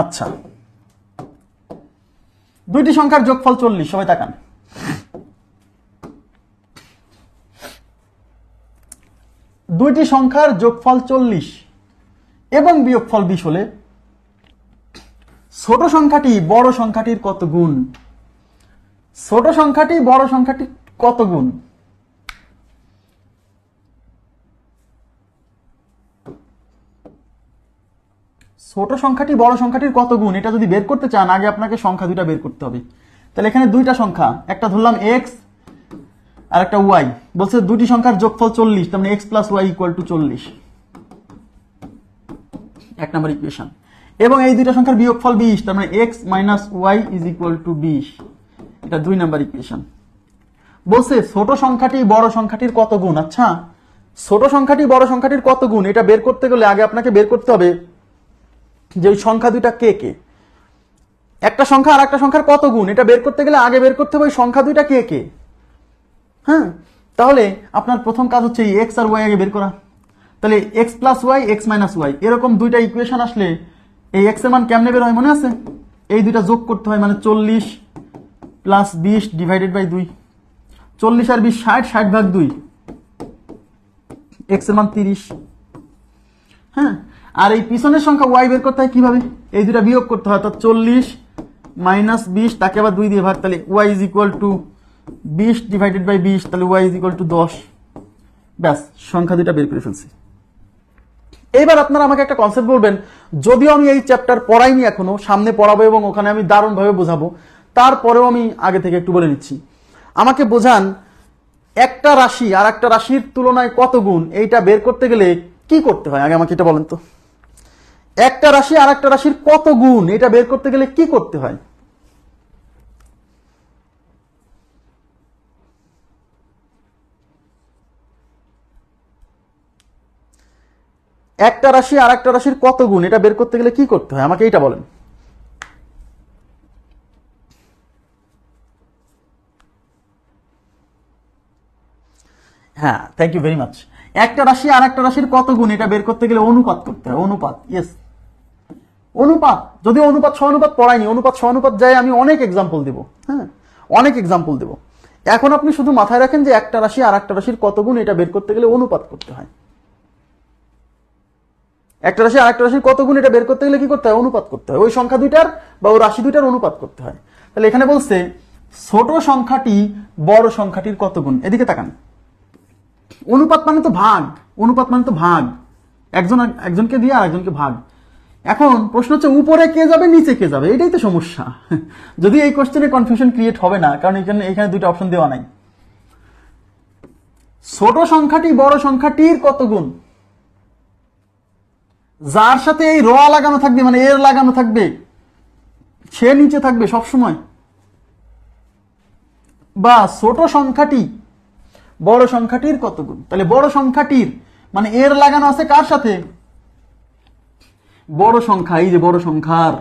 আচ্ছা। দুইটি সংখ্যার যোগফল চল্লিশ, সবাই তাকান। দুইটি সংখ্যার যোগফল চল্লিশ এবং বিয়োগফল বিশ হলে ছোট সংখ্যাটি বড় সংখ্যাটির কত গুণ? ছোট সংখ্যাটি বড় সংখ্যাটি কত গুণ? ছোট সংখ্যাটি বড় সংখ্যাটির কত গুণ? এটা যদি বের করতে চান, আগে আপনাকে সংখ্যা দুইটা বের করতে হবে। তাহলে এখানে দুইটা সংখ্যা, একটা ধরলাম এক্স আর একটা ওয়াই বলছে দুটি সংখ্যার যোগফল চল্লিশ, তার মানে x plus y equal to চল্লিশ। এক নম্বর ইকুয়েশন এবং এই দুইটা সংখ্যার বিয়োগফল বিশ, তার মানে x minus y is equal to বিশ। এটা দুই নম্বর ইকুয়েশন বলছে ছোট সংখ্যাটি বড় সংখ্যাটির কত গুণ? আচ্ছা ছোট সংখ্যাটি বড় সংখ্যাটির কত গুণ? এটা বের করতে গেলে আগে আপনাকে বের করতে হবে যে ওই সংখ্যা দুইটা কে কে? একটা সংখ্যা আর একটা সংখ্যার কত গুণ? এটা বের করতে গেলে আগে বের করতে হবে ওই সংখ্যা দুইটা কে কে। হ্যাঁ? তাহলে আপনার প্রথম কাজ হচ্ছে এক্স আর ওয়াই আগে বের করা। তাহলে x plus y x minus y এরকম দুইটা ইকুয়েশন আসলে এই এক্সের মান কেমনে বের হয় মনে আছে? এই দুইটা যোগ করতে হয় মানে চল্লিশ প্লাস বিশ ডিভাইডেড বাই দুই। চল্লিশ আর বিশ ষাট ষাট ভাগ দুই। এক্সের মান তিরিশ। হ্যাঁ? আর এই পিছনের সংখ্যা ওয়াই বের করতে হয় কীভাবে? এই দুটা বিয়োগ করতে হয়, অর্থাৎ চল্লিশ মাইনাস বিশ, তাকে আবার দুই দিয়ে ভাগ, তাহলে ওয়াই ইজ ইকুয়াল টু বিশ ডিভাইডেড বাই বিশ, তাহলে ওয়াই ইজ ইকুয়াল টু দশ। ব্যাস, সংখ্যা দুটা বের করে ফেলছি। এইবার আপনারা আমাকে একটা কনসেপ্ট বলবেন, যদিও আমি এই চ্যাপ্টার পড়াইনি এখনও, সামনে পড়াবো এবং ওখানে আমি দারুণভাবে বোঝাবো, তারপরেও আমি আগে থেকে একটু বলে নিচ্ছি আমাকে বোঝান, একটা রাশি আর একটা রাশির তুলনায় কত গুণ, এইটা বের করতে গেলে কি করতে হয়? আগে আমাকে এটা বলেন তো। একটা রাশি আর একটা রাশির কত গুণ? এটা বের করতে গেলে কি করতে হয়? একটা রাশি আর একটা রাশির কত গুণ? এটা বের করতে গেলে কি করতে হয়? আমাকে এইটা বলেন। হ্যাঁ থ্যাংক ইউ ভেরি মাচ একটা রাশি আর একটা রাশির কত গুণ? এটা বের করতে গেলে অনুপাত করতে হয়। অনুপাত ইয়েস অনুপাত, যদি অনুপাত সহানুপাত পড়াইনি অনুপাত সহানুপাত যায় আমি অনেক এক্সাম্পল দেব হ্যাঁ? অনেক এক্সাম্পল দেব। এখন আপনি শুধু মাথায় রাখেন যে একটা রাশি আর একটা রাশির কত গুণ এটা বের করতে গেলে অনুপাত করতে হয়। একটা রাশি আর একটা রাশির কত গুণ এটা বের করতে গেলে কি করতে হয়? অনুপাত করতে হয়। ওই সংখ্যা দুইটার বা ওই রাশি দুইটার অনুপাত করতে হয়। তাহলে এখানে বলছে, ছোট সংখ্যাটি বড় সংখ্যাটির কত গুণ? এদিকে তাকান। অনুপাত মানে তো ভাগ। অনুপাত মানে তো ভাগ। একজন একজনকে দিয়ে আর একজনকে ভাগ। এখন প্রশ্ন হচ্ছে, উপরে কে যাবে, নিচে কে যাবে? এটাই তো সমস্যা। যদি এই কোশ্চেনে কনফিউশন ক্রিয়েট হবে না, কারণ এখানে এখানে দুইটা অপশন দেওয়া নাই। ছোট সংখ্যাটি বড় সংখ্যাটির কত গুণ? যার সাথে এই র লাগানো থাকবে মানে এর লাগানো থাকবে, সে নিচে থাকবে সব সময় বা ছোট সংখ্যাটি বড় সংখ্যাটির কত গুণ? তাহলে বড় সংখ্যাটির মানে এর লাগানো আছে কার সাথে? বড় সংখ্যা, এই যে বড় সংখ্যার।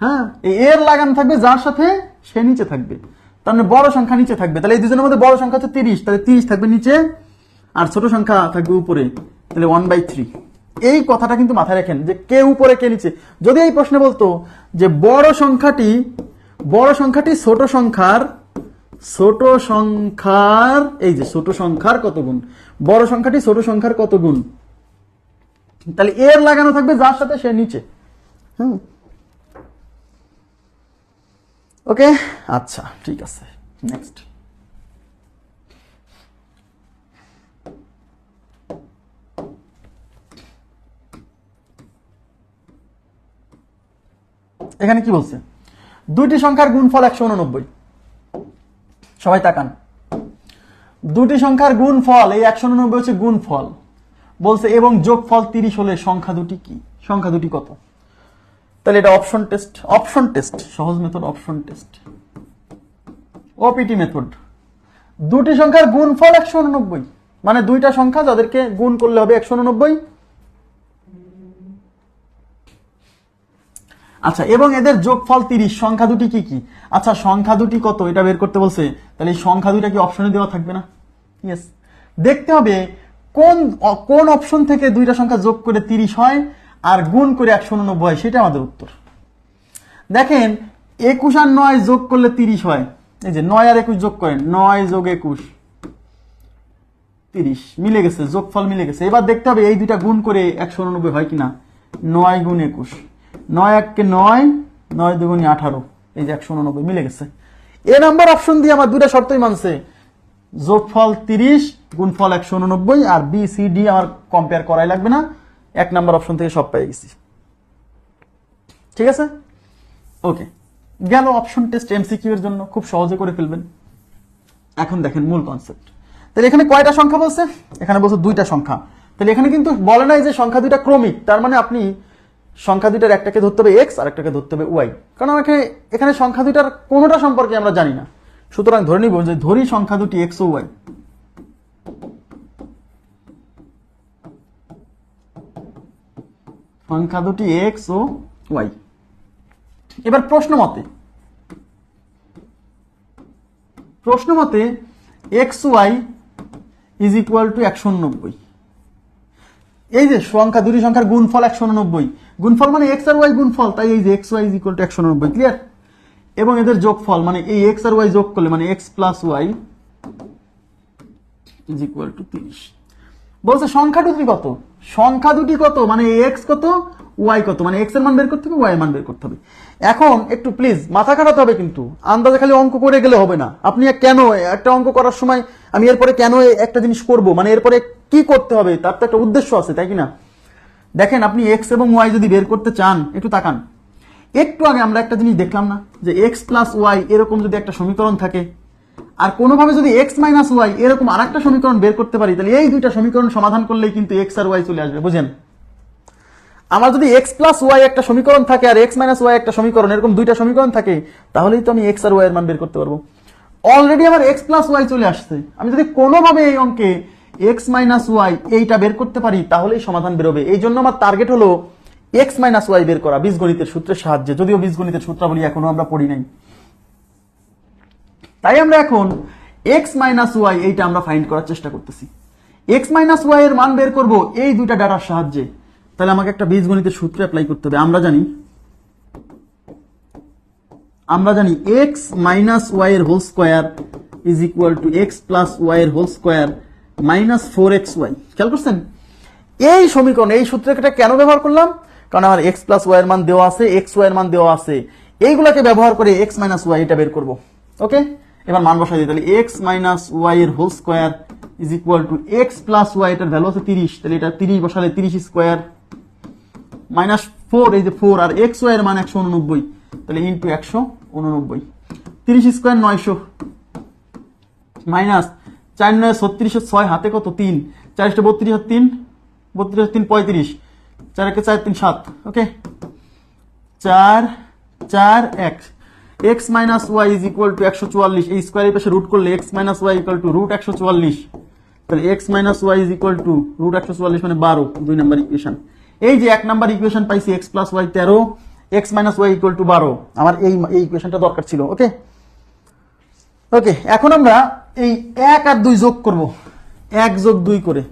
হ্যাঁ এর লাগানো থাকবে, যার সাথে সে নিচে থাকবে। তার মানে বড় সংখ্যা নিচে থাকবে। তাহলে এই দুজনের মধ্যে বড় সংখ্যা হচ্ছে তিরিশ। তাহলে তিরিশ থাকবে নিচে, আর ছোট সংখ্যা থাকবে উপরে। তাহলে ওয়ান বাই থ্রি এই কথাটা কিন্তু মাথায় রাখেন যে কে উপরে, কে নিচে। যদি এই প্রশ্নে বলতো যে বড় সংখ্যাটি বড় সংখ্যাটি ছোট সংখ্যার ছোট সংখ্যার, এই যে ছোট সংখ্যার কত গুণ? বড় সংখ্যাটি ছোট সংখ্যার কত গুণ? তাহলে এর লাগানো থাকবে যার সাথে সে নিচে। হুম। ওকে? আচ্ছা ঠিক আছে। নেক্সট এখানে কি বলছে? দুইটি সংখ্যার গুণফল একশো উননব্বই। সবাই তাকান। দুটি সংখ্যার গুণফল, এই একশো উননব্বই হচ্ছে গুণফল। বলছে, এবং যোগফল তিরিশ হলে সংখ্যা দুটি কি? সংখ্যা দুটি কত? তাহলে এটা অপশন টেস্ট অপশন টেস্ট সহজ method option test OPT method দুটি সংখ্যার গুণফল একশো উননব্বই। মানে দুইটা সংখ্যা যাদেরকে গুণ করলে হবে একশো উননব্বই। আচ্ছা এবং এদের যোগফল তিরিশ, সংখ্যা দুটি কি কি? আচ্ছা সংখ্যা দুটি কত? এটা বের করতে বলছে, তাহলে সংখ্যা দুইটা কি অপশনে দেওয়া থাকবে না? ইয়েস দেখতে হবে কোন কোন অপশন থেকে দুইটা সংখ্যা যোগ করে তিরিশ হয় আর গুণ করে একশো উননব্বই হয়, সেটা আমাদের উত্তর। দেখেন, একুশ আর নয় যোগ করলে তিরিশ হয়। এই যে নয় আর একুশ যোগ করেন, নয় যোগ একুশ, তিরিশ, মিলে গেছে, যোগফল মিলে গেছে। এবার দেখতে হবে এই দুইটা গুণ করে একশো উননব্বই হয় কিনা। নয় গুণ একুশ, নয় এককে নয় নয় দুগুণে আঠারো, এই যে একশো উননব্বই মিলে গেছে। এ নাম্বার অপশন দিয়ে আমার দুইটা শর্তই মানছে। যোগফল তিরিশ, গুণফল একশো উননব্বই, আর বি সি ডি আমার কম্পেয়ার করাই লাগবে না। এক নাম্বার অপশন থেকে সব পেয়ে গেছি। ঠিক আছে? ওকে গেল অপশন টেস্ট এমসিকিউ এর জন্য। খুব সহজে করে ফেলবেন। এখন দেখেন মূল কনসেপ্ট তাহলে এখানে কয়টা সংখ্যা বলছে? এখানে বলছে দুইটা সংখ্যা। তাহলে এখানে কিন্তু বলে নাই যে সংখ্যা দুইটা ক্রমিক। তার মানে আপনি সংখ্যা দুইটার একটাকে ধরতে হবে এক্স আর একটাকে ধরতে হবে ওয়াই কারণ এখানে এখানে সংখ্যা দুইটার কোনোটা সম্পর্কে আমরা জানি না। সুতরাং ধরে নিব যে ধরি সংখ্যা দুটি এক্স ও ওয়াই সংখ্যা দুটি এক্স ও ওয়াই এবার প্রশ্ন মতে প্রশ্ন মতে x y is equal to একশো নব্বই। এই যে সংখ্যা দুটি সংখ্যার গুণফল একশো উননব্বই গুণফল মানে এক্স আর ওয়াই গুণফল, তাই এই যে x y is equal to একশো উননব্বই ক্লিয়ার এবং এদের যোগফল মানে এই এক্স আর ওয়াই যোগ করলে মানে x plus y is equal to তিরিশ। বলছে সংখ্যা দুটি কত? সংখ্যা দুটি কত? মানে এক্স কত? ওয়াই কত? মানে এক্সের মান বের করতে হবে ওয়াই এর মান বের করতে হবে। এখন একটু প্লিজ মাথা খাটাতে হবে কিন্তু। আন্দাজে খালি অঙ্ক করে গেলে হবে না। আপনি কেন একটা অঙ্ক করার সময় আমি এরপরে কেন একটা জিনিস করব? মানে এরপরে কি করতে হবে? তার তো একটা উদ্দেশ্য আছে, তাই কি না? দেখেন, আপনি এক্স এবং ওয়াই যদি বের করতে চান, একটু তাকান। একটু আগে আমরা একটা জিনিস দেখলাম না, যে এক্স প্লাস ওয়াই এরকম যদি একটা সমীকরণ থাকে, আর কোনোভাবে যদি এক্স মাইনাস ওয়াই এরকম আর একটা সমীকরণ বের করতে পারি, তাহলে এই দুইটা সমীকরণ সমাধান করলেই কিন্তু এক্স আর ওয়াই চলে আসবে, বুঝেন? আমার যদি এক্স প্লাস ওয়াই একটা সমীকরণ থাকে আর এক্স মাইনাস ওয়াই একটা সমীকরণ, এরকম দুইটা সমীকরণ থাকে, তাহলেই তো আমি এক্স আর ওয়াই এর মান বের করতে পারব। অলরেডি আমার এক্স প্লাস ওয়াই চলে আসছে। আমি যদি কোনোভাবে এই অঙ্কে এক্স মাইনাস ওয়াই এইটা বের করতে পারি, তাহলেই সমাধান বেরোবে। এই জন্য আমার টার্গেট হলো এক্স মাইনাস ওয়াই বের করা, বীজগণিতের সূত্রের সাহায্যে, যদিও বীজগণিতের সূত্রাবলী এখনও আমরা পড়ি নাই। তাই আমরা এখন এক্স মাইনাস ওয়াই এইটা আমরা ফাইন্ড করার চেষ্টা করতেছি। এক্স মাইনাস ওয়াই এর মান বের করব এই দুইটা ডাটার সাহায্যে। তাহলে আমাকে একটা বীজগণিতের সূত্র অ্যাপ্লাই করতে হবে। আমরা জানি আমরা জানি এক্স মাইনাস ওয়াই এর whole square is equal to x plus y এর whole square minus four x y খেয়াল করছেন? এই সমীকরণ, এই সূত্রটা কেন ব্যবহার করলাম? কারণ আমার এক্স প্লাস ওয়াই এর মান দেওয়া আছে এক্স ওয়াই এর মান দেওয়া আছে। এইগুলাকে ব্যবহার করে এক্স মাইনাস ওয়াই এটা বের করব। ওকে? এবার মান বসাই দিই, তাহলে এক্স মাইনাস ওয়াই এর whole square is equal to x plus y এটার ভ্যালু আছে তিরিশ। তাহলে এটা তিরিশ বসালে তিরিশ স্কোয়ার মাইনাস ফোর এই যে ফোর আর এক্স ওয়াই এর মান একশো উননব্বই। তাহলে ইন্টু একশো উননব্বই। তিরিশ স্কোয়ার নয়শো। মাইনাস চার নয় ছত্রিশ ছয় হাতে কত? তিন। চারিশটা বত্রিশ আর তিন। বত্রিশ তিন পঁয়ত্রিশ। চার একে চার, তিন, সাত ওকে চার চার, এক। X minus y is equal to একশো চুয়াল্লিশ। এই স্কোয়ারের পাশে রুট করলে x minus y equal to root একশো চুয়াল্লিশ। তাহলে x minus y is equal to root একশো চুয়াল্লিশ মানে বারো, দুই নাম্বার ইকুয়েশন এই যে এক নাম্বার ইকুয়েশন পাইছি এক্স প্লাস ওয়াই তেরো x minus y equal to বারো। আমার এই এই ইকুয়েশনটা দরকার ছিল ওকে ওকে এখন আমরা এই এক আর দুই যোগ করব। এক যোগ দুই করে।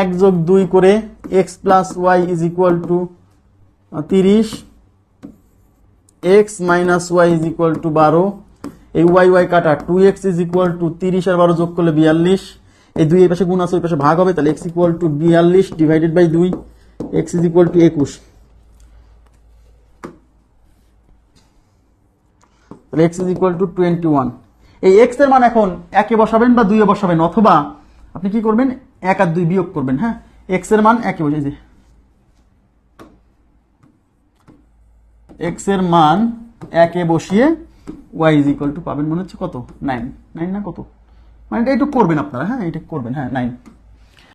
এক যোগ দুই করে x plus y is equal to তিরিশ। X minus y is equal to বারো। এই ওয়াই ওয়াই কাটা two x is equal to তিরিশ আর বারো যোগ করলে বিয়াল্লিশ। এই দুই এই পাশে গুণ আছে, ওই পাশে ভাগ হবে, তাহলে এক্স ইকুয়াল টু বিয়াল্লিশ ডিভাইডেড বাই দুই এক্স ইজ ইকুয়াল টু একুশ। তাহলে x is equal to twenty one এই এক্সের মান এখন একে বসাবেন বা দুইয়ে বসাবেন, অথবা আপনি কি করবেন? এক আর দুই বিয়োগ করবেন হ্যাঁ? এক্সের মান একে বোঝাই যে। এক্সের মান একে বসিয়ে ওয়াই ইজ ইকুয়াল টু পাবেন মনে হচ্ছে কত? নাইন নাইন না কত? মানে এটা একটু করবেন আপনারা হ্যাঁ? এটা করবেন হ্যাঁ নাইন